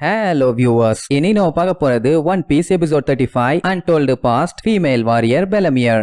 Hello viewers இனி நம்ம பார்க்க போறது One Piece episode thirty five and told past female warrior Bellemere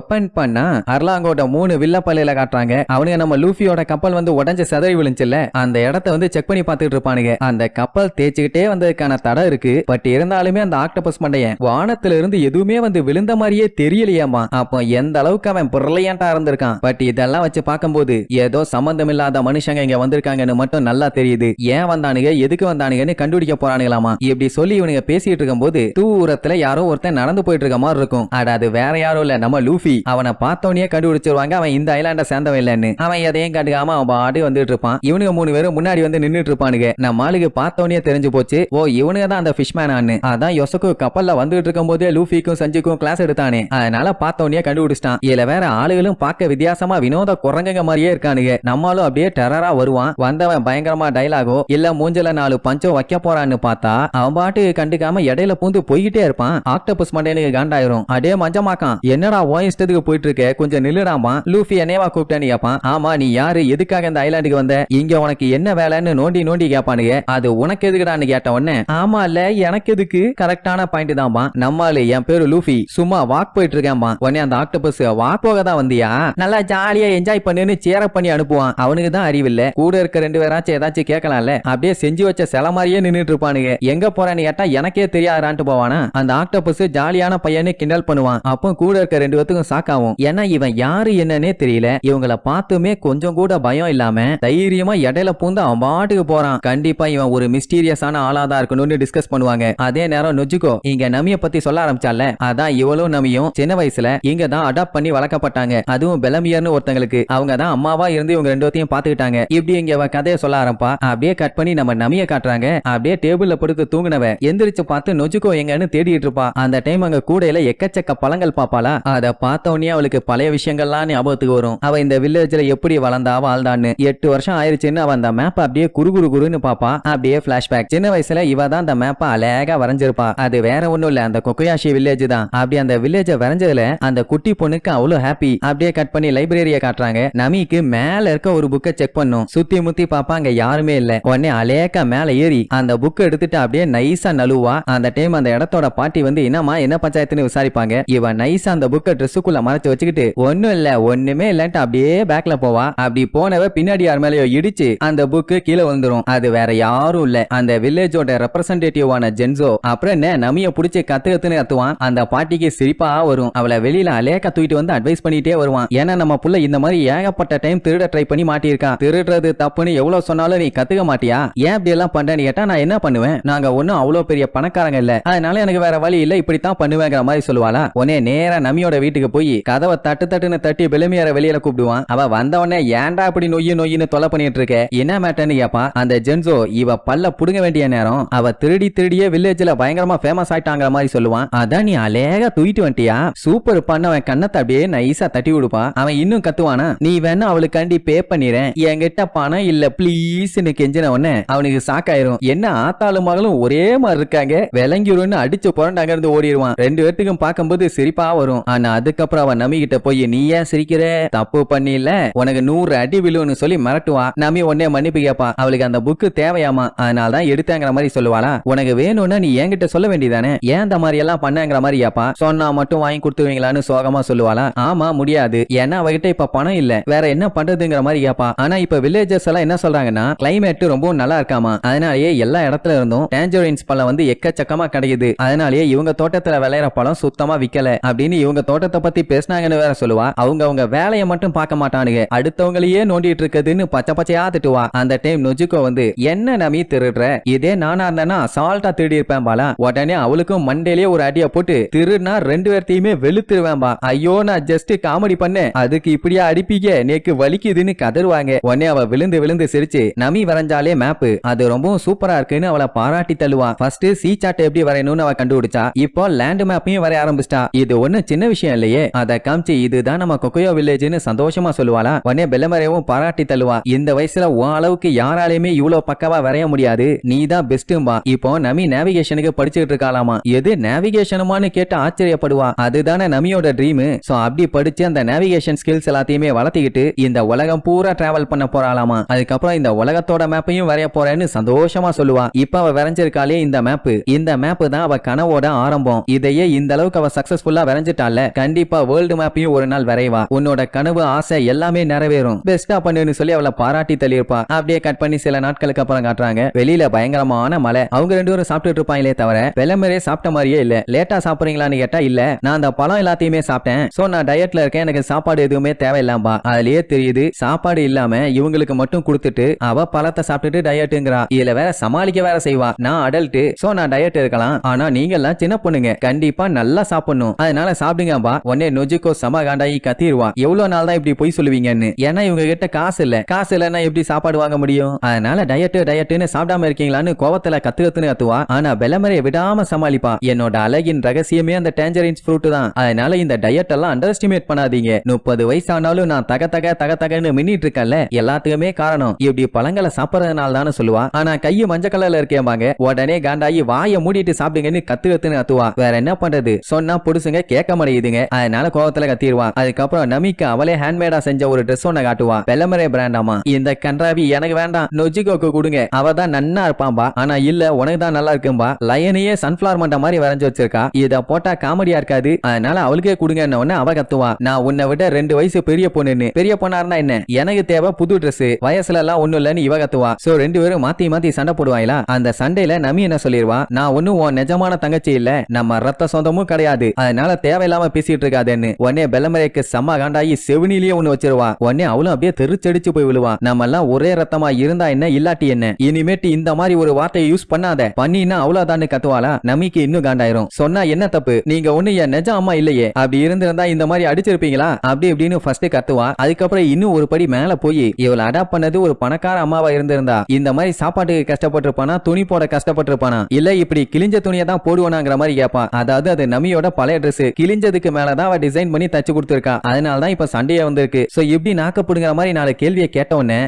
open பண்ணா அர்லாங்கோட மூணு வில்ல பள்ளியில காட்டுறாங்க. அவனுங்க நம்ம லூஃபியோட கப்பல் வந்து உடஞ்ச செதறி விழுந்துச்சுல அந்த இடத்த வந்து செக் பண்ணி பார்த்துட்டு இருப்பானுங்க. அந்த கப்பல் தேய்ச்சிக்கிட்டே வந்ததுக்கான தடை இருக்கு. பட் இருந்தாலுமே அந்த ஆக்டபஸ் மண்டையன் வானத்துல இருந்து எதுவுமே வந்து விழுந்த மாதிரியே தெரியலையாமா அப்போ எந்த அளவுக்கு அவன் பிரில்லியண்டா இருந்திருக்கான். பட் இதெல்லாம் வச்சு பார்க்கும்போது ஏதோ சம்பந்தம் இல்லாத மனுஷங்க இங்க வந்திருக்காங்கன்னு மட்டும் நல்லா தெரியுது. ஏன் வந்தானுங்க? எதுக்கு வந்தானுங்கன்னு கண்டுபிடிக்க போறானுங்களாமா? இப்படி சொல்லி இவனுங்க பேசிட்டு இருக்கும்போது தூரத்துல யாரோ ஒருத்தன் நடந்து போயிட்டு இருக்க மாதிரி இருக்கும். அட அது வேற யாரும் இல்ல. நம்ம லூஃபி அவனை பார்த்தவனே கண்டுபிடிச்சிருவாங்க அவன் இந்த ஐலாண்ட சேர்ந்தவன் இல்லன்னு. அவன் எதையும் கண்டுக்காம அவன் பாடி வந்துட்டு இருப்பான். இவனுக்கு மூணு பேரும் முன்னாடி வந்து நின்னுட்டு இருப்பானுங்க. நம்ம ஆளுக்கு பார்த்தவனே தெரிஞ்சு போச்சு ஓ இவனுங்க தான் அந்த ஃபிஷ்மேன் ஆன்னு. அதான் யொசக்கு கப்பல்ல வந்துட்டு இருக்கும் போதே லூஃபிக்கும் சஞ்சுக்கும் கிளாஸ் எடுத்தானே. அதனால பார்த்தவனே கண்டுபிடிச்சிட்டான். இதுல வேற ஆளுகளும் பார்க்க வித்தியாசமா வினோத குரங்குங்க மாதிரியே இருக்கானுங்க. நம்மளும் அப்படியே டெரரா வருவான். வந்தவன் பயங்கரமா டைலாகோ இல்ல மூஞ்சல நாலு பஞ்சம் வைக்க போறான்னு பார்த்தா அவன் பாட்டு கண்டுக்காம இடையில பூந்து போய்கிட்டே இருப்பான். ஆக்டபஸ் மண்டேனுக்கு காண்டாயிரும். அடே மஞ்சமாக்கான் என்னடா ஓ இஷ்டத்துக்கு போயிட்டு இருக்க கொஞ்சம் நில்லுடாமா லூஃபி என்னேவா கூப்பிட்டேன்னு கேப்பான். ஆமா நீ யாரு? எதுக்காக இந்த ஐலாண்டுக்கு வந்த? இங்க உனக்கு என்ன வேலைன்னு நோண்டி நோண்டி கேப்பானுங்க. அது உனக்கு எதுக்குடான்னு கேட்ட உடனே ஆமா இல்ல எனக்கு எதுக்கு? கரெக்டான பாயிண்ட் தான்பா நம்மால என் பேரு லூஃபி. சும்மா வாக் போயிட்டு இருக்கேன்பா உடனே அந்த ஆக்டோபஸ் வாக் போக தான் வந்தியா? நல்லா ஜாலியா என்ஜாய் பண்ணுன்னு சேர பண்ணி அனுப்புவான். அவனுக்கு தான் அறிவில்ல கூட இருக்க ரெண்டு பேராச்சும் ஏதாச்சும் கேட்கலாம்ல. அப்படியே செஞ்சு வச்ச சில மாதிரியே நின்னுட்டு இருப்பானுங்க. எங்க போறேன்னு கேட்டா எனக்கே தெரியாதான்ட்டு போவானா? அந்த ஆக்டோபஸ் ஜாலியான பையனே கிண்டல் பண்ணுவான். அப்போ கூட இருக்க ரெண்டு பேத்துக்கும் சாக்காவும். ஏன்னா இவன் யாரு என்னன்னே தெரியல. இவங்கள பார்த்துமே கொஞ்சம் கூட பயம் இல்லாம தைரியமா இடையில பூந்து அவன் பாட்டுக்கு போறான். கண்டிப்பா இவன் ஒரு மிஸ்டீரியஸான ஆளா தான் இருக்கணும்னு டிஸ்கஸ் பண்ணுவாங்க. அதே நேரம் நொஜுகோ இங்க நமிய பத்தி சொல்ல ஆரம்பிச்சால அதான் இவளும் நமியும் சின்ன வயசுல இங்க தான் அடாப்ட் பண்ணி வளர்க்கப்பட்டாங்க. அதுவும் பெலமியர்னு ஒருத்தங்களுக்கு. அவங்க தான் அம்மாவா இருந்து இவங்க ரெண்டு பாத்துக்கிட்டாங்க இப்படி இங்க அவ கதையை சொல்ல ஆரம்பா அப்படியே கட் பண்ணி நம்ம நமிய காட்டுறாங்க. அப்படியே டேபிள்ல படுத்து தூங்கினவ எந்திரிச்சு பார்த்து நொஜுகோ எங்கன்னு தேடிட்டு இருப்பா. அந்த டைம் அங்க கூடையில எக்கச்சக்க பழங்கள் பாப்பாளா. அதை பார்த்து உடனே அவளுக்கு பழைய விஷயங்கள்லாம் ஞாபகத்துக்கு வரும். அவ இந்த வில்லேஜ்ல எப்படி வளர்ந்தா வாழ்ந்தான்னு. எட்டு வருஷம் ஆயிருச்சுன்னு அவன் அந்த மேப் அப்படியே குறு குறு குருன்னு பாப்பா. அப்படியே பிளாஷ்பேக் சின்ன வயசுல இவ தான் அந்த மேப்பை அழகா வரைஞ்சிருப்பா. அது வேற ஒண்ணும் இல்ல. அந்த கொக்கையாஷி வில்லேஜ் தான். அப்படி அந்த வில்லேஜ வரைஞ்சதுல அந்த குட்டி பொண்ணுக்கு அவ்வளவு ஹாப்பி அப்படியே கட் பண்ணி லைப்ரரிய காட்டுறாங்க. நமிக்கு மேல இருக்க ஒரு புக்கை செக் பண்ணும். சுத்தி முத்தி பாப்பா அங்க யாருமே இல்ல. உடனே அலேக்கா மேல ஏறி அந்த புக்கை எடுத்துட்டு அப்படியே நைஸா நழுவா. அந்த டைம் அந்த இடத்தோட பாட்டி வந்து என்னமா என்ன பஞ்சாயத்துன்னு விசாரிப்பாங்க? இவன் நைஸா அந்த புக்கை ட்ரெஸ்ஸுக்குள்ள மறைச்சு வச்சுக்கிட்டு ஒண்ணும் இல்ல ஒண்ணுமே இல்லன்ட்டு அப்படியே பேக்ல போவா. அப்படி போனவ பின்னாடி யார் மேலயோ இடிச்சு அந்த புக்கு கீழே விழுந்துரும். அது வேற யாரும் இல்ல. அந்த வில்லேஜோட ரெப்ரசன்டேட்டிவான ஜென்சோ அப்புறம் என்ன நமிய புடிச்சு கத்து கத்துன்னு கத்துவான். அந்த பாட்டிக்கு சிரிப்பா வரும். அவளை வெளியில அலேக்கா தூக்கிட்டு வந்து அட்வைஸ் பண்ணிட்டே வருவான். ஏன்னா நம்ம புள்ள இந்த மாதிரி ஏகப்பட்ட டைம் திருட ட்ரை பண்ணி மாட்டியிருக்கான் திருடுறது தப்புன்னு எவ்வளவு சொன்னாலும் நீ கத்துக்க மாட்டியா? ஏன் இப்படி எல்லாம் பண்றேன்னு கேட்டா நான் என்ன பண்ணுவேன்? நாங்க ஒண்ணும் அவ்வளவு பெரிய பணக்காரங்க இல்ல. அதனால எனக்கு வேற வழி இல்ல. இப்படித்தான் பண்ணுவேங்கிற மாதிரி சொல்லுவாளா? உடனே நேரா நமியோட வீட்டுக்கு போய் கதவை தட்டு தட்டுன்னு தட்டி பெலுமியார வெளியில கூப்பிடுவான். அவ வந்த உடனே ஏன்டா அப்படி நொய்யு நொய்யுன்னு தொலை பண்ணிட்டு இருக்க என்ன மேட்டர்னு கேப்பா அந்த ஜென்சோ இவ பல்ல புடுங்க வேண்டிய நேரம் அவ திருடி திருடியே வில்லேஜ்ல பயங்கரமா ஃபேமஸ் ஆயிட்டாங்கிற மாதிரி சொல்லுவான். அதான் நீ அழகா தூக்கிட்டு வந்துட்டியா சூப்பர் பண்ண அவன் கண்ணத்தை அப்படியே நைஸா தட்டி விடுப்பா அவன் இன்னும் கத்துவானா? நீ வேணா அவளுக்காண்டி பே பண்ணிறேன். என்கிட்ட பணம் இல்ல பிளீஸ்னு கெஞ்சின உடனே அவனுக்கு சாக்காயிரும் என்ன ஆத்தாலும் மகளும் ஒரே மாதிரி இருக்காங்க? விளங்கிரும்னு அடிச்சு புரண்டாங்க இருந்து ஓடிடுவான் ரெண்டு பேர்த்துக்கும் பார்க்கும்போது சிரிப்பா வரும். ஆனா அதுக்கு அதுக்கப்புறம் அவன் நம்பிக்கிட்ட போய் நீ ஏன் சிரிக்கிற? தப்பு பண்ணில உனக்கு நூறு அடி விழுன்னு சொல்லி மிரட்டுவான் நம்பி உடனே மன்னிப்பு கேப்பா. அவளுக்கு அந்த புக்கு தேவையாமா? அதனால தான் எடுத்தாங்கிற மாதிரி சொல்லுவாளா? உனக்கு வேணும்னா நீ என்கிட்ட சொல்ல வேண்டியதானே ஏன் அந்த மாதிரி எல்லாம் பண்ணங்கிற மாதிரி கேப்பா? சொன்னா மட்டும் வாங்கி கொடுத்துருவீங்களான்னு சோகமா சொல்லுவாளா? ஆமா முடியாது. ஏன்னா அவகிட்ட இப்ப பணம் இல்ல. வேற என்ன பண்றதுங்கிற மாதிரி கேப்பா. ஆனா இப்ப வில்லேஜஸ் எல்லாம் என்ன சொல்றாங்கன்னா கிளைமேட் ரொம்ப நல்லா இருக்காமா? அதனாலயே எல்லா இடத்துல இருந்தும் டேஞ்சரின்ஸ் பழம் வந்து எக்கச்சக்கமா கிடைக்குது. அதனாலயே இவங்க தோட்டத்துல விளையிற பழம் சுத்தமா விக்கல. அப்படின்னு இவங்க தோட்டத்தை பத்தி பேசினாங்கன்னு வேற சொல்லுவா. அவங்க அவங்க வேலையை மட்டும் பார்க்க மாட்டானுங்க. அடுத்தவங்களையே நோண்டிட்டு இருக்குதுன்னு பச்சை பச்சையா திட்டுவா. அந்த டைம் நொஜுக்கோ வந்து என்ன நம்பி திருடுற? இதே நானா இருந்தேன்னா சால்ட்டா திருடி இருப்பேன் பாலா. உடனே அவளுக்கும் மண்டேலயே ஒரு அடிய போட்டு திருடுனா ரெண்டு பேர்த்தையுமே வெளுத்துருவேன் பா. ஐயோ நான் ஜஸ்ட் காமெடி பண்ணேன். அதுக்கு இப்படியா அடிப்பீங்க? நேக்கு வலிக்குதுன்னு கதருவாங்க உடனே அவ விழுந்து விழுந்து சிரிச்சு நமி வரைஞ்சாலே மேப்பு அது ரொம்பவும் சூப்பரா இருக்குன்னு அவளை பாராட்டி தள்ளுவா. ஃபர்ஸ்ட் சீ சாட்டை எப்படி வரையணும்னு அவ கண்டுபிடிச்சா. இப்போ லேண்ட் மேப்பையும் வரைய ஆரம்பிச்சிட்டா. இது ஒன்னும் சின்ன விஷயம் இல்லையே. இல்லையே அதை காமிச்சு இதுதான் நம்ம கொக்கையோ வில்லேஜ்னு சந்தோஷமா சொல்லுவாளா? உடனே பெல்லமரையவும் பாராட்டி தள்ளுவா. இந்த வயசுல உன் அளவுக்கு யாராலையுமே இவ்வளவு பக்கவா வரைய முடியாது. நீ தான் பெஸ்ட்டும்பா. இப்போ நமி நேவிகேஷனுக்கு படிச்சுட்டு இருக்காளாமா? எது நேவிகேஷனுமான்னு கேட்டு ஆச்சரியப்படுவா. அதுதானே நமியோட ட்ரீம் சோ அப்படி படிச்சு அந்த நேவிகேஷன் ஸ்கில்ஸ் எல்லாத்தையுமே வளர்த்திக்கிட்டு இந்த உலகம் பூரா டிராவல் பண்ண போறாளாமா? அதுக்கப்புறம் இந்த உலகத்தோட மேப்பையும் வரைய போறேன்னு சந்தோஷமா சொல்லுவா. இப்ப அவ வரைஞ்சிருக்காளே இந்த மேப் இந்த மேப் தான் அவ கனவோட ஆரம்பம். இதையே இந்த அளவுக்கு அவ சக்சஸ்ஃபுல்லா வரைஞ்சிட்டால கண்டிப்பா வேர்ல்டு மேப்பையும் ஒரு நாள் வரைவா. உன்னோட கனவு ஆசை எல்லாமே நிறைவேறும். பெஸ்டா பண்ணுன்னு சொல்லி அவளை பாராட்டி தள்ளியிருப்பா. அப்படியே கட் பண்ணி சில நாட்களுக்கு அப்புறம் காட்டுறாங்க. வெளியில பயங்கரமான மழை. அவங்க ரெண்டு பேரும் சாப்பிட்டுட்டு இருப்பாங்களே தவிர விளம்பரே சாப்பிட்ட மாதிரியே இல்ல. லேட்டா சாப்பிடுறீங்களான்னு கேட்டா இல்ல. நான் அந்த பழம் எல்லாத்தையுமே சாப்பிட்டேன். சோ நான் டயட்ல இருக்கேன். எனக்கு சாப்பாடு எதுவுமே தேவையில்லாம்பா. அதுலயே தெரியுது சாப்பாடு இல்லாம இவங்களுக்கு மட்டும் கொடுத்துட்டு அவ பழத்தை சாப்பிட்டுட்டு டயட்டுங்கிறா இதுல வேற சமாளிக்க வேற செய்வா. நான் அடல்ட் சோ நான் டயட் இருக்கலாம் ஆனா நீங்க எல்லாம் சின்ன பொண்ணுங்க. கண்டிப்பா நல்லா சாப்பிடணும். அதனால சாப்பிடுங்கப்பா. உடனே நொஜிக்கோ சம காண்டாயி கத்திடுவான். எவ்வளவு நாள் தான் இப்படி பொய் சொல்லுவீங்கன்னு. ஏன்னா இவங்க கிட்ட காசு இல்ல. காசு இல்லைன்னா எப்படி சாப்பாடு வாங்க முடியும்? அதனால டயட் டயட்னு சாப்பிடாம இருக்கீங்களான்னு கோவத்துல கத்து கத்துன்னு கத்துவா. ஆனா வெள்ளமரையை விடாம சமாளிப்பா. என்னோட அழகின் ரகசியமே அந்த டேஞ்சரின்ஸ் ஃப்ரூட் தான். அதனால இந்த டயட் எல்லாம் அண்டர் எஸ்டிமேட் பண்ணாதீங்க. முப்பது வயசு ஆனாலும் நான் தக தக தக தகன்னு மின்னிட்டு இருக்கேன்ல. எல்லாத்துக்குமே காரணம் இப்படி பழங்களை சாப்பிடறதுனால தானே சொல்லுவா. ஆனா கையை மஞ்ச கலர்ல இருக்கேம்பாங்க உடனே காண்டாயி வாயை மூடிட்டு சாப்பிடுங்கன்னு கத்து கத்துன்னு கத்துவா. வேற என்ன பண்றது? சொன்னா புடுசுங்க கேட்க மாட்டேங்குதுங்க. அதனால கோவத்துல கத்திடுவான் அதுக்கப்புறம் நமிக்கு அவளே ஹேண்ட்மேடா செஞ்ச ஒரு ட்ரெஸ் ஒண்ணு காட்டுவா. வெள்ளமரே பிராண்டாமா இந்த கன்றாவி எனக்கு வேண்டாம். நொஜிகோக்கு கொடுங்க. அவ தான் நன்னா இருப்பான்பா ஆனா இல்ல உனக்கு தான் நல்லா இருக்கும்பா. லயனையே சன்ஃபிளவர் மண்ட மாதிரி வரைஞ்சு வச்சிருக்கா. இத போட்டா காமெடியா இருக்காது. அதனால அவளுக்கே கொடுங்க உடனே அவ கத்துவா. நான் உன்னை விட ரெண்டு வயசு பெரிய பொண்ணுன்னு. பெரிய பொண்ணா இருந்தா என்ன? எனக்கு தேவை புது ட்ரெஸ் வயசுல எல்லாம் ஒண்ணும் இல்லன்னு இவ கத்துவா. சோ ரெண்டு பேரும் மாத்தி மாத்தி சண்டை போடுவாங்களா அந்த சண்டையில நமி என்ன சொல்லிடுவா நான் ஒன்னும் உன் நிஜமான தங்கச்சி இல்ல. நம்ம ரத்த சொந்தமும் கிடையாது. அதனால தேவையில்லாம பேசிட்டு இருக்கா. இருக்காதேன்னு உடனே பெல்லமரைக்கு செம்ம காண்டாயி செவினிலேயே ஒண்ணு வச்சிருவா உடனே அவளும் அப்படியே தெரிச்சடிச்சு போய் விழுவா நம்ம எல்லாம் ஒரே ரத்தமா இருந்தா என்ன இல்லாட்டி என்ன? இனிமேட்டு இந்த மாதிரி ஒரு வார்த்தையை யூஸ் பண்ணாத. பண்ணினா அவ்வளவுதான்னு கத்துவாளா? நமிக்கு இன்னும் காண்டாயிரும். சொன்னா என்ன தப்பு? நீங்க ஒண்ணு என் நெஜ அம்மா இல்லையே. அப்படி இருந்திருந்தா இந்த மாதிரி அடிச்சிருப்பீங்களா? அப்படி இப்படின்னு ஃபர்ஸ்ட் கத்துவா. அதுக்கப்புறம் இன்னும் ஒரு படி மேல போய் இவளை அடாப்ட் பண்ணது ஒரு பணக்கார அம்மாவா இருந்திருந்தா. இந்த மாதிரி சாப்பாட்டுக்கு கஷ்டப்பட்டிருப்பானா? துணி போட கஷ்டப்பட்டிருப்பானா? இல்ல இப்படி கிழிஞ்ச துணியை தான் போடுவானாங்கிற மாதிரி கேட்பான் அதாவது அது நமியோட பழைய ட்ரெஸ் கிழிஞ்சதுக்கு மேலதான் அவ டிசைன் பண்ணி தச்சு கொடுத்துருக்கா. அதனால தான் இப்ப சண்டையே வந்திருக்கு. சோ இப்படி நாக்கப்படுங்கிற மாதிரி நாலு கேள்வியை கேட்ட உடனே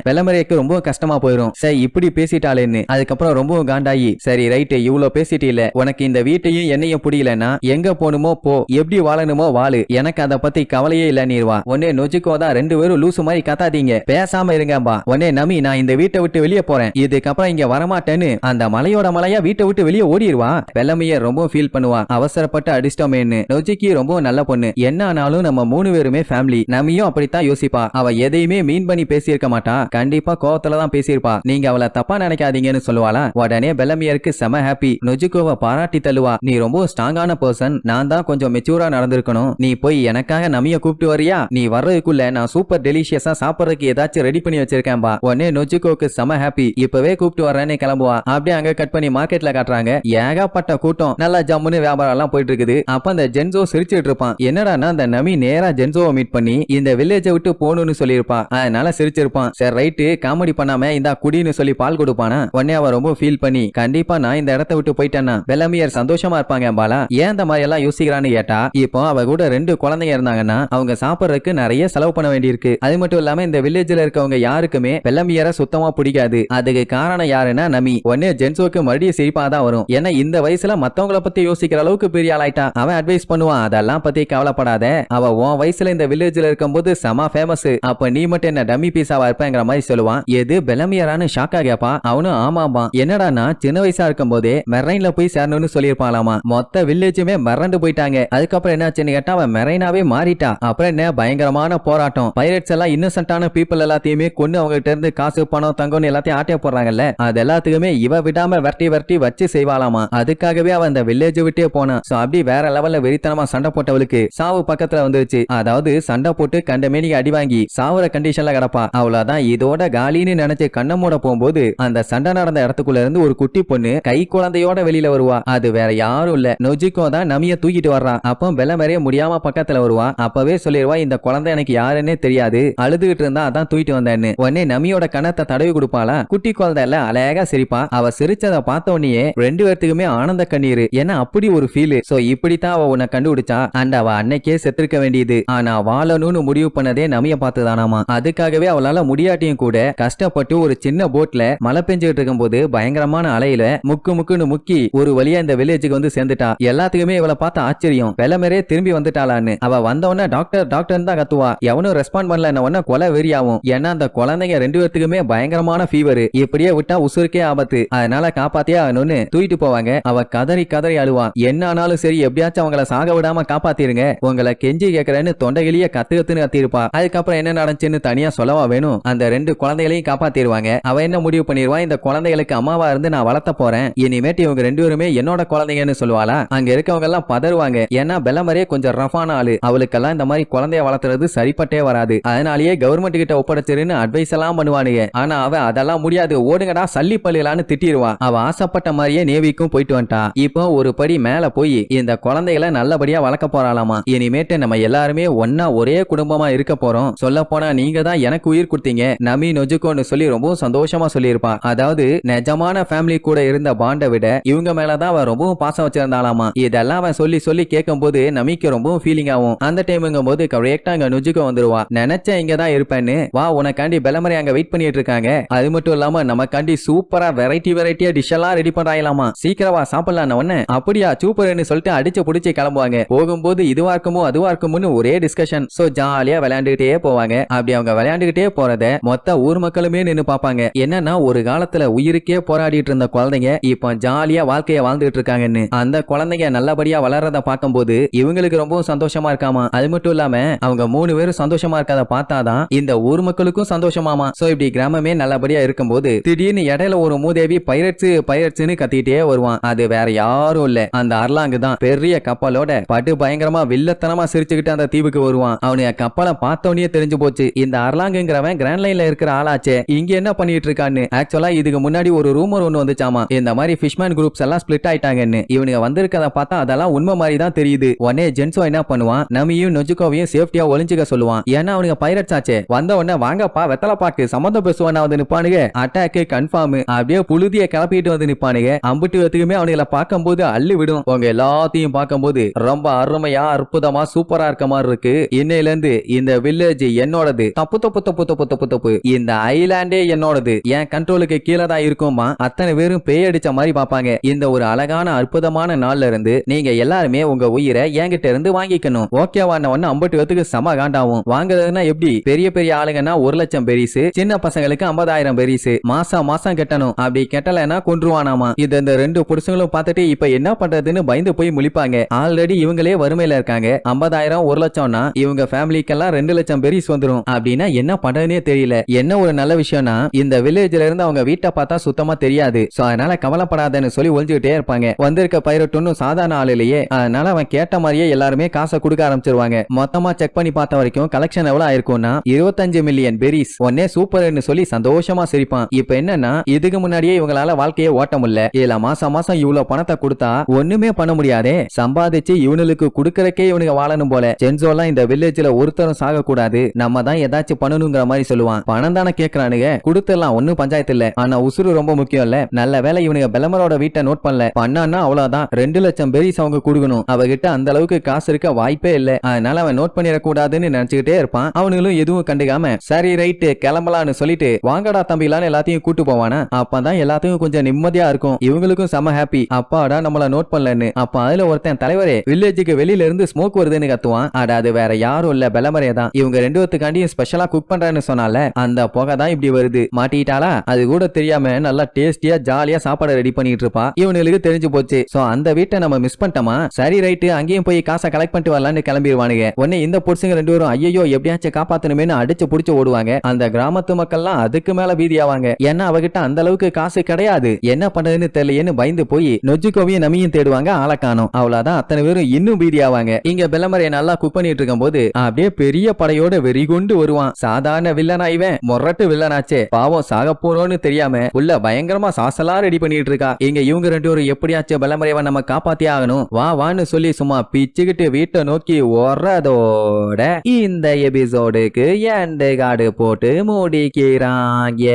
ரொம்ப கஷ்டமா போயிரும். சரி இப்படி பேசிட்டாளேன்னு. அதுக்கப்புறம் ரொம்பவும் காண்டாயி சரி ரைட்டு இவ்வளவு பேசிட்டீல. உனக்கு இந்த வீட்டையும் என்னையும் பிடிக்கலன்னா எங்க போகணுமோ போ. எப்படி வாழணுமோ வாழு. எனக்கு அதை பத்தி கவலையே இல்ல நீர்வா. உடனே நொஜிக்கோ தான் ரெண்டு பேரும் லூசு மாதிரி கத்தாதீங்க. பேசாம இருங்கம்பா உடனே நமி நான் இந்த வீட்டை விட்டு வெளியே போறேன். இதுக்கப்புறம் இங்க வரமாட்டேன்னு அந்த மலையோட மலையா வீட்டை விட்டு வெளியே ஓடிடுவா வெள்ளமைய ரொம்ப ஃபீல் பண்ணுவா. அவசரப்பட்டு அடிச்சிட்டோமேன்னு நொஜிக்கி ரொம்ப நல்ல பொண்ணு. என்ன ஆனாலும் நம்ம மூணு பேருமே ஃபேமிலி நம்மையும் அப்படித்தான் யோசிப்பா. அவ எதையுமே மீன் பண்ணி பேசியிருக்க மாட்டா. கண்டிப்பா கோவத்துல தான் பேசியிருப்பா. நீங்க அவளை தப்பா நினைக்காதீங்கன்னு சொல்லுவாளா? உடனே பெலமியருக்கு செம ஹாப்பி நொஜிக்கோவை பாராட்டி தள்ளுவா. நீ ரொம்ப ஸ்ட்ராங்கான பர்சன் நான் தான் கொஞ்சம் மெச்சூரா நடந்திருக்கணும். நீ போய் எனக்காக நமிய கூப்பிட்டு வரியா? நீ வர்றதுக்குள்ள நான் சூப்பர் டெலிஷியஸா சாப்பிடறதுக்கு ஏதாச்சும் ரெடி பண்ணி வச்சிருக்கேன்பா. உடனே நொஜிக்கோக்கு செம ஹாப்பி இப்பவே கூப்பிட்டு வரேன்னு கிளம்புவா. அப்படியே அங்க கட் பண்ணி மார்க்கெட்ல காட்டுறாங்க. ஏகப்பட்ட கூட்டம். நல்லா ஜம்முன்னு வியாபாரம் எல்லாம் போயிட்டு இருக்குது. அப்ப அந்த ஜென்சோ சிரிச்சிட்டு இருப்பான். என்னடானா அந்த நமி நேரா ஜென்சோவை மீட் பண்ணி இந்த வில்லேஜை விட்டு போகணும்னு சொல்லியிருப்பான். அதனால சிரிச்சிருப்பான். சரி ரைட்டு காமெடி பண்ணாம இந்த குடின்னு சொல்லி பால் கொடுப்பானா? உடனே அவன் ரொம்ப ஃபீல் பண்ணி கண்டிப்பா நான் இந்த இடத்த விட்டு போயிட்டேன்னா வெள்ளமியர் சந்தோஷமா இருப்பாங்க பாலா ஏன் இந்த மாதிரி எல்லாம் யோசிக்கிறான்னு கேட்டா இப்போ அவ கூட ரெண்டு குழந்தைங்க இருந்தாங்கன்னா அவங்க சாப்பிடுறதுக்கு நிறைய செலவு பண்ண வேண்டியிருக்கு. அது மட்டும் இல்லாம இந்த வில்லேஜ்ல இருக்கவங்க யாருக்குமே வெள்ளமியரை சுத்தமா பிடிக்காது. அதுக்கு காரணம் யாருன்னா நமி. உடனே ஜென்சோக்கு மறுபடியும் சிரிப்பா தான் வரும். ஏன்னா இந்த வயசுல மத்தவங்கள பத்தி யோசிக்கிற அளவுக்கு பெரிய ஆளாயிட்டா. அவன் அட்வைஸ் பண்ணுவான் அதெல்லாம் பத்தி கவலைப்படாத. அவ உன் வயசுல இந்த வில்லேஜ்ல இருக்கும்போது செம ஃபேமஸ் அப்ப நீ மட்டும் என்ன டம்மி பீஸாவா இருப்பேங்கிற மாதிரி சொல்லுவான். எது பெலமியரான்னு ஷாக்கா கேப்பா. அவனும் ஆமாமா என்னடா நான் சின்ன வயசா இருக்கும் போதே மெரைன்ல போய் சேரணும்னு சொல்லியிருப்பாளாமா மொத்த வில்லேஜுமே மறந்து போயிட்டாங்க. அதுக்கப்புறம் என்னாச்சுன்னு கேட்டா அவன் மெரைனாவே மாறிட்டா. அப்புறம் என்ன பயங்கரமான போராட்டம். பைரட்ஸ் எல்லாம் இன்னசென்டான பீப்புள் எல்லாத்தையுமே கொண்டு அவங்க கிட்ட இருந்து காசு பணம் தங்கம்னு எல்லாத்தையும் ஆட்டிய போடுறாங்கல்ல. அது எல்லாத்துக்குமே இவ விடாம விரட்டி விரட்டி வச்சு செய்வாளாமா. அதுக்காகவே அவன் அந்த வில்லேஜ் விட்டே போனான். சோ அப்படி வேற லெவல்ல வெறித்தனமா சண்டை போட்டவளுக்கு சாவு பக்கத்துல வந்துருச்சு. அதாவது சண்டை போட்டு கண்டமேனி அடி வாங்கி சாவுற கண்டிஷன்ல கிடப்பா. அவ்வளவுதான். இதோட காலின்னு நினைச்சு கண்ண மூட போகும்போது அந்த சண்டை நடந்த இடத்துக்குள்ள இருந்து ஒரு குட்டி பொண்ணு கை குழந்தையோட வெளியில வருவா. அது வேற யாரும் இல்ல. நொஜிக்கோ தான் நமிய தூக்கிட்டு வர்றான் அப்போ வெள்ளமறைய முடியாம பக்கத்துல வருவா. அப்பவே சொல்லிடுவா இந்த குழந்தை எனக்கு யாருன்னே தெரியாது. அழுதுகிட்டு இருந்தா அதான் தூக்கிட்டு வந்தேன்னு. உடனே நமியோட கணத்தை தடவி கொடுப்பாளா? குட்டி குழந்தை இல்ல அழகா சிரிப்பா. அவ சிரிச்சதை பார்த்த உடனே ரெண்டு பேர்த்துக்குமே ஆனந்த கண்ணீர். ஏன்னா அப்படி ஒரு ஃபீல் சோ இப்படித்தான் அவ உன்னை கண்டுபிடிச்சா. அண்ட் அவ அன்னைக்கே செத்துருக்க வேண்டியது. ஆனா வாழணும்னு முடிவு பண்ணதே நமிய பார்த்துதானாமா? அதுக்காகவே அவளால முடியாட்டியும் கூட கஷ்டப்பட்டு ஒரு சின்ன போட்ல மழை பெஞ்சுட்டு இருக்கும்போது பயங்கரமான அலையில முக்கு முக்குன்னு முக்கி ஒரு வழியா இந்த வில்லேஜுக்கு வந்து சேர்ந்துட்டா. எல்லாத்துக்குமே இவளை பார்த்த ஆச்சரியம். வெள்ளமரே திரும்பி வந்துட்டாளான்னு. அவ வந்தவொடனே டாக்டர் டாக்டர் தான் கத்துவா. எவனும் ரெஸ்பாண்ட் பண்ணல. உடனே கொலை வெறியாவும். ஏன்னா அந்த குழந்தைங்க ரெண்டு பேர்த்துக்குமே பயங்கரமான ஃபீவர் இப்படியே விட்டா உசுருக்கே ஆபத்து. அதனால காப்பாத்தியே ஆகணும்னு தூக்கிட்டு போவாங்க. அவ கதறி கதறி அழுவா. என்ன ஆனாலும் சரி எப்படியாச்சும் அவங்கள சாக விடாம காப்பாத்திருங்க. உங்களை கெஞ்சி கேக்குறேன்னு தொண்டையிலேயே கத்து கத்துன்னு கத்திருப்பா அதுக்கப்புறம் என்ன நடந்துச்சுன்னு தனியா சொல்லவா வேணும்? அந்த ரெண்டு குழந்தைகளையும் காப்பாத்திடுவாங்க அவ என்ன முடிவு பண்ணிருவா? இந்த குழந்தைகளுக்கு அம்மாவா இருந்து நான் வளர்த்த போறேன். இனிமேட்டு இவங்க ரெண்டு பேருமே என்னோட குழந்தைங்கன்னு சொல்லுவாளா? அங்க இருக்கவங்க எல்லாம் பதறுவாங்க. ஏன்னா பெலமரே கொஞ்சம் ரஃபான ஆளு. அவளுக்கெல்லாம் இந்த மாதிரி குழந்தைய வளர்த்துறது சரிப்பட்டே வராது. அதனாலேயே கவர்மெண்ட் கிட்ட ஒப்படைச்சிருன்னு அட்வைஸ் எல்லாம் பண்ணுவானுங்க. ஆனா அவ அதெல்லாம் முடியாது. ஓடுங்கடா சல்லி பள்ளிலான்னு திட்டிடுவா அவ ஆசைப்பட்ட மாதிரியே நேவிக்கும் போயிட்டு வந்துட்டா. இப்போ ஒரு படி மேல போய் இந்த குழந்தைகளை நல்லபடியா வளர்க்க போறாளாமா? இனிமேட்டு நம்ம எல்லாருமே ஒன்னா ஒரே குடும்பமா இருக்க போறோம். சொல்ல போனா நீங்க தான் எனக்கு உயிர் கொடுத்தீங்க. நமி நொஜுக்கோன்னு சொல்லி ரொம்ப சந்தோஷமா சொல்லியிருப்பான். அதாவது நிஜமான ஃபேமிலி கூட இருந்த பாண்டை விட இவங்க மேலதான் அவன் ரொம்பவும் பாசம் வச்சிருந்தாலாமா இதெல்லாம் அவன் சொல்லி சொல்லி கேட்கும் போது நமிக்கு ரொம்பவும் ஃபீலிங் ஆகும். அந்த டைமுங்கும் போது கரெக்டா அங்க நொஜுக்கோ வந்துருவா. நினைச்ச இங்க தான் இருப்பேன்னு. வா உனக்காண்டி பெலமரை அங்க வெயிட் பண்ணிட்டு இருக்காங்க. அது மட்டும் இல்லாம நமக்காண்டி சூப்பரா வெரைட்டி வெரைட்டியா டிஷ் எல்லாம் ரெடி பண்றாங்களாமா. சீக்கிரமா சாப்பிடலாம் உடனே அப்படியா சூப்பர்னு சொல்லிட்டு அடிச்சு புடிச்சு கிளம்புவாங்க. போகும்போது இதுவா இருக்குமோ அதுவா இருக்குமோன்னு ஒரே டிஸ்கஷன் சோ ஜாலியா விளையாண்டுகிட்டே போவாங்க. அப்படி அவங்க விளையாண்டுகிட்டே போறத மொத்த ஊர் மக்களுமே நின்று பாப்பாங்க என்னன்னா ஒரு காலத்துல உயிருக்கே போராடிட்டு இருந்த குழந்தைங்க இப்போ ஜாலியா வாழ்க்கைய வாழ்ந்துட்டு இருக்காங்கன்னு. அந்த குழந்தைங்க நல்லபடியா வளர்றத பார்க்கும்போது இவங்களுக்கு ரொம்பவும் சந்தோஷமா இருக்காமா? அது மட்டும் இல்லாம அவங்க மூணு பேரும் சந்தோஷமா இருக்கத பார்த்தாதான் இந்த ஊர் மக்களுக்கும் சந்தோஷமாமா? சோ இப்படி கிராமமே நல்லபடியா இருக்கும்போது திடீர்னு இடையில ஒரு மூதேவி பைரட்ஸ் பைரட்ஸ்னு கத்திட்டே வருவான். அது வேற யாரும் இல்ல. அந்த அர்லாங்கு தான் பெரிய கப்பலோட படு பயங்கரமா வில்லத்தனமா சிரிச்சுக்கிட்டு அந்த தீவுக்கு வருவான். அவனைய கப்பலை பார்த்தவனே தெரிஞ்சு போச்சு இந்த அர்லாங்குங்கிறவன் கிராண்ட் லைன்ல இருக்கிற ஆளாச்சே இங்க என்ன பண்ணிட்டு இருக்கான்னு ஆக்சுவலா இதுக்கு முன்னாடி ஒரு ரூமர் ஒன்னு வந்துச்சாமா இந்த மாதிரி ஃபிஷ்மேன் குரூப்ஸ் எல்லாம் ஸ்பிளிட் ஆயிட்டாங்கன்னு. இவனுங்க வந்திருக்கத பார்த்தா அதெல்லாம் உண்மை மாதிரி தான் தெரியுது. உடனே ஜென்சோ என்ன பண்ணுவான் நமியும் நொஜுக்கோவையும் சேஃப்டியா ஒளிஞ்சுக்க சொல்லுவான். ஏன்னா அவனுங்க பைரட்ஸ் ஆச்சே வந்த உடனே வாங்கப்பா வெத்தலை பாக்கு சம்மந்தம் பேசுவான் வந்து நிப்பானுங்க அட்டாக்கு கன்ஃபார்ம் அப்படியே புழுதிய கிளப்பிட்டு வந்து நிப்பானுங்க. அம்புட்டு வத்துக்குமே அவனுங்களை பார்க்கும்போது அள்ளி விடும் உங்க எல்லாத்தையும் பார்க்கும்போது ரொம்ப அருமையா அற்புதமா சூப்பரா இருக்க மாதிரி இருக்கு. இன்னையில இருந்து இந்த வில்லேஜ் என்னோடது. தப்பு தப்பு தப்பு தப்பு தப்பு தப்பு. இந்த ஐலாண்டே என்னோடது. என் கண்ட்ரோலுக்கு கீழே தான் இருக்குமா அத்தனை பேரும் பேய் அடிச்ச மாதிரி பார்ப்பாங்க. இந்த ஒரு அழகான அற்புதமான நாள்ல இருந்து நீங்க எல்லாருமே உங்க உயிரை என்கிட்ட இருந்து வாங்கிக்கணும். ஓகேவான ஒன்னு ஐம்பது பேத்துக்கு செம காண்டாவும். வாங்குறதுன்னா எப்படி? பெரிய பெரிய ஆளுங்கன்னா ஒரு லட்சம் பெரிசு சின்ன பசங்களுக்கு ஐம்பதாயிரம் பெரிசு மாசம் மாசம் கட்டணும். அப்படி கெட்டலைன்னா கொன்றுவானாமா? இது இந்த ரெண்டு புருஷங்களும் பார்த்துட்டு இப்ப என்ன பண்றதுன்னு பயந்து போய் முழிப்பாங்க. ஆல்ரெடி இவங்களே வறுமையில இருக்காங்க. இருக்காங்க. ஐம்பதாயிரம் ஒரு லட்சம்னா இவங்க ஃபேமிலிக்கெல்லாம் ரெண்டு லட்சம் பெரிஸ் வந்துடும் அப்படின்னா என்ன பண்றதுனே தெரியல. என்ன ஒரு நல்ல விஷயம்னா இந்த வில்லேஜ்ல இருந்து அவங்க வீட்டை பார்த்தா சுத்தமா தெரியாது. சோ அதனால கவலைப்படாதன்னு சொல்லி ஒழிஞ்சுக்கிட்டே இருப்பாங்க. வந்திருக்க பைரட் சாதாரண ஆள் இல்லையே. அதனால அவன் கேட்ட மாதிரியே எல்லாருமே காசை கொடுக்க ஆரம்பிச்சிருவாங்க. மொத்தமா செக் பண்ணி பார்த்த வரைக்கும் கலெக்ஷன் எவ்வளவு ஆயிருக்கும்னா இருபத்தஞ்சு மில்லியன் பெரிஸ் ஒன்னே சூப்பர்னு சொல்லி சந்தோஷமா சிரிப்பான். இப்ப என்னன்னா இதுக்கு முன்னாடியே இவங்களால வாழ்க்கையே ஓட்ட முடியல. இதுல மாசம் மாசம் இவ்வளவு பணத்தை கொடுத்தா ஒண்ணுமே பண்ண முடியாதே. சம்பாதிச்சு இவனுக்கு கொடுக்கறக்கே இவனுக்கு வாழணும் போல. ஜென்சோலாம் இந்த வில்லேஜ்ல ஒருத்தரும் சாக கூடாது நம்ம தான் ஏதாச்சும் பண்ணணுங்கிற மாதிரி சொல்லுவான். பணம் தானே கேக்குறானுங்க. கொடுத்துடலாம் ஒன்னும் பஞ்சாயத்து இல்ல. ஆனா உசுறு ரொம்ப முக்கியம் இல்ல. நல்ல வேலை இவனுங்க பெலமரோட வீட்டை நோட் பண்ணல. பண்ணான்னா அவ்வளவுதான். ரெண்டு லட்சம் பெரிஸ் அவங்க கொடுக்கணும். அவகிட்ட அந்த அளவுக்கு காசு இருக்க வாய்ப்பே இல்ல. அதனால அவன் நோட் பண்ணிடக்கூடாதுன்னு நினைச்சுக்கிட்டே இருப்பான். அவனுங்களும் எதுவும் கண்டுக்காம சரி ரைட்டு கிளம்பலான்னு சொல்லிட்டு வாங்கடா தம்பிலான்னு எல்லாத்தையும் கூட்டு போவானா? அப்பதான் எல்லாத்துக்கும் கொஞ்சம் நிம்மதியா இருக்கும். இவங்களுக்கும் செம ஹாப்பி அப்பாடா நம்மள நோட் பண்ணலன்னு. அப்ப அதுல ஒருத்தன் தலைவரே வில்லேஜுக்கு வெளியில இருந்து ஸ்மோக் வருதுன்னு கத்துவான். அட அது வேற யாரும் இல்ல. பெலமரே தான் இவங்க ரெண்டு பேத்துக்காண்டியும் ஸ்பெஷலா குக் பண்றேன்னு சொன்னால அந்த புகை தான் இப்படி வருது. மாட்டிட்டாளா அது கூட தெரியாம நல்லா டேஸ்டியா ஜாலியா சாப்பாடு ரெடி பண்ணிட்டு இருப்பா. இவனுக்கு தெரிஞ்சு போச்சு. சோ அந்த வீட்டை நம்ம மிஸ் பண்ணிட்டோமா? சரி ரைட்டு அங்கேயும் போய் காசை கலெக்ட் பண்ணிட்டு வரலாம்னு கிளம்பிடுவானுங்க உடனே இந்த புருஷங்க ரெண்டு பேரும் ஐயோ எப்படியாச்சும் காப்பாத்தணுமேனு அடிச்சு புடிச்சு ஓடுவாங்க. அந்த கிராமத்து மக்கள்லாம் அதுக்கு மேல பீதியாவாங்க. ஏன்னா அவகிட்ட அந்த அளவுக்கு காசு கிடையாது. என்ன பண்றதுன்னு தெரியலையேன்னு பயந்து போய் நொஜுக்கோவையும் நமியும் தேடுவாங்க ஆளை காணோம். அவ்வளவுதான். அத்தனை பேரும் இன்னும் பீதியாவாங்க. இங்க பெல்லமரையை நல்லா குக் பண்ணிட்டு இருக்கும் போது அப்படியே பெரிய படையோட வெறி கொண்டு வருவான். சாதாரண வில்லனா இவன். மொரட்டு வில்லனாச்சே பாவம் சாக போறோம்னு தெரியாம உள்ள பயங்கரமா சாசலா ரெடி பண்ணிட்டு இருக்கா இங்க இவங்க ரெண்டு பேரும் எப்படியாச்சும் பெல்லமறையவன் நம்ம காப்பாத்தி ஆகணும். வா வான்னு சொல்லி சும்மா பிச்சுக்கிட்டு வீட்டை நோக்கி ஓடுறதோட இந்த எபிசோடுக்கு எண்டு காடு போட்டு முடிக்கிறாங்க.